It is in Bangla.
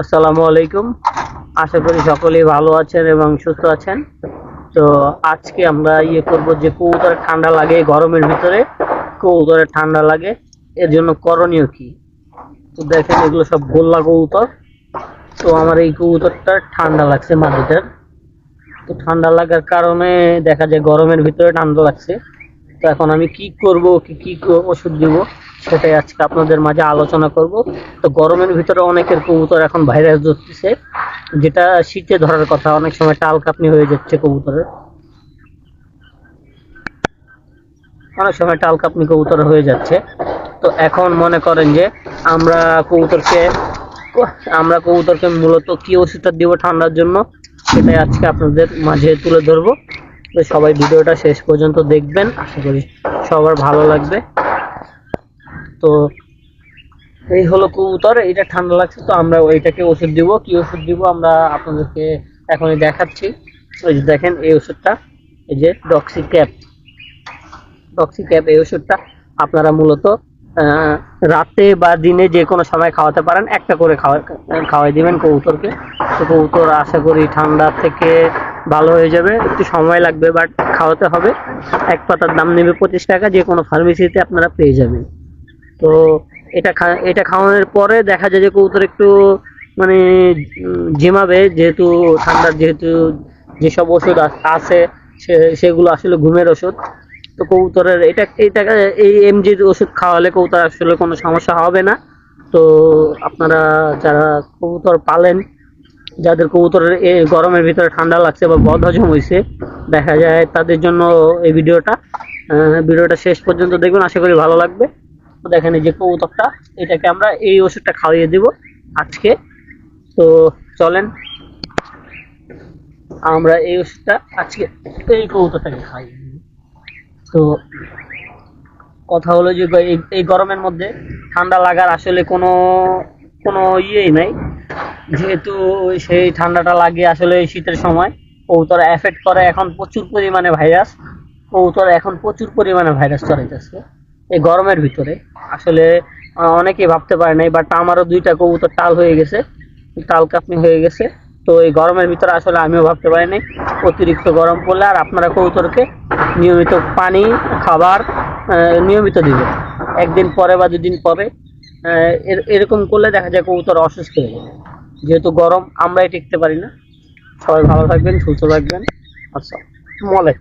আসসালামু আলাইকুম। আশা করি সকলেই ভালো আছেন এবং সুস্থ আছেন। তো আজকে আমরা ইয়ে করব যে কবুতরের ঠান্ডা লাগে গরমের ভিতরে। কবুতরের ঠান্ডা লাগে, এর জন্য করণীয় কি? তো দেখেন এগুলো সব গোল্লা কবুতর। তো আমার এই কবুতরটা ঠান্ডা লাগছে মাটিটার। তো ঠান্ডা লাগার কারণে দেখা যায় গরমের ভিতরে ঠান্ডা লাগছে। তো এখন আমি কি করব, কি কি ওষুধ দিব? সেটাই আজকে আপনাদের মাঝে আলোচনা করব। তো গরমের ভিতরে অনেকের কবুতর এখন ভাইরাস ধরতেছে, যেটা শীতে ধরার কথা, অনেক সময় টাল কাপনি হয়ে যাচ্ছে কবুতরের। অনেক সময় টাল কাপনি কবুতর হয়ে যাচ্ছে। তো এখন মনে করেন যে আমরা কবুতরকে আমরা কবুতরকে মূলত কি ওষুধটা দিব ঠান্ডার জন্য, সেটাই আজকে আপনাদের মাঝে তুলে ধরবো। তো সবাই ভিডিওটা শেষ পর্যন্ত দেখবেন। আশা করি সবার ভালো লাগবে। তো এই হলো কবুতর এটা ঠান্ডা লাগছে, তো আমরা ওইটাকে ওষুধ দিব। কি ওষুধ দিব আমরা আপনাদেরকে এখনই দেখাচ্ছি। ওই যে দেখেন, এই ওষুধটা, এই যে ডক্সি ক্যাপ ডক্সি ক্যাপ এই ওষুধটা আপনারা মূলত রাতে বা দিনে যে কোনো সময় খাওয়াতে পারেন। একটা করে খাওয়া, খাওয়াই দিবেন কবুতরকে। তো কবুতর আশা করি ঠান্ডা থেকে ভালো হয়ে যাবে। একটু সময় লাগবে বাট খাওয়াতে হবে। এক পাতার দাম নেবে পঁচিশ টাকা, যে কোনো ফার্মেসিতে আপনারা পেয়ে যাবেন। তো এটা খা, এটা খাওয়ানোর পরে দেখা যায় যে কবুতর একটু মানে ঝিমাবে যেহেতু ঠান্ডার যেহেতু যেসব ওষুধ আছে সেগুলো আসলে ঘুমের ওষুধ। তো কবুতরের এটা এটা, এই এমজির ওষুধ খাওয়ালে কবুতর আসলে কোনো সমস্যা হবে না। তো আপনারা যারা কবুতর পালেন, যাদের কবুতরের গরমের ভিতরে ঠান্ডা লাগছে বা বদহজম হয়েছে দেখা যায় তাদের জন্য এই ভিডিওটা। ভিডিওটা শেষ পর্যন্ত দেখবেন, আশা করি ভালো লাগবে। দেখেন এই যে কবুতরটা, এটাকে আমরা এই ওষুধটা খাওয়িয়ে দিব আজকে। তো চলেন, আমরা এই ওষুধটা আজকে এই কবুতরটাকে খাইয়ে তো কথা হলো যে এই- গরমের মধ্যে ঠান্ডা লাগার আসলে কোনো কোনো ইয়েই নাই। যেহেতু সেই ঠান্ডাটা লাগে আসলে শীতের সময়, কবুতর এফেক্ট করে এখন প্রচুর পরিমাণে ভাইরাস কবুতর এখন প্রচুর পরিমাণে ভাইরাস চড়াইতেছে এই গরমের ভিতরে। আসলে অনেকেই ভাবতে পারে নাই বাট আমারও দুইটা কবুতর টাল হয়ে গেছে। টাল কাপনি হয়ে গেছে। তো এই গরমের ভিতরে আসলে আমিও ভাবতে পারি নাই, অতিরিক্ত গরম পড়লে আর আপনারা কবুতরকে নিয়মিত পানি, খাবার নিয়মিত দিবেন। একদিন পরে বা দুদিন পরে এরকম করলে দেখা যায় কবুতর অসুস্থ হয়ে যাবে যেহেতু গরম, আমরাই টিকতে পারি না। সবাই ভালো থাকবেন, সুস্থ থাকবেন। আচ্ছা মলে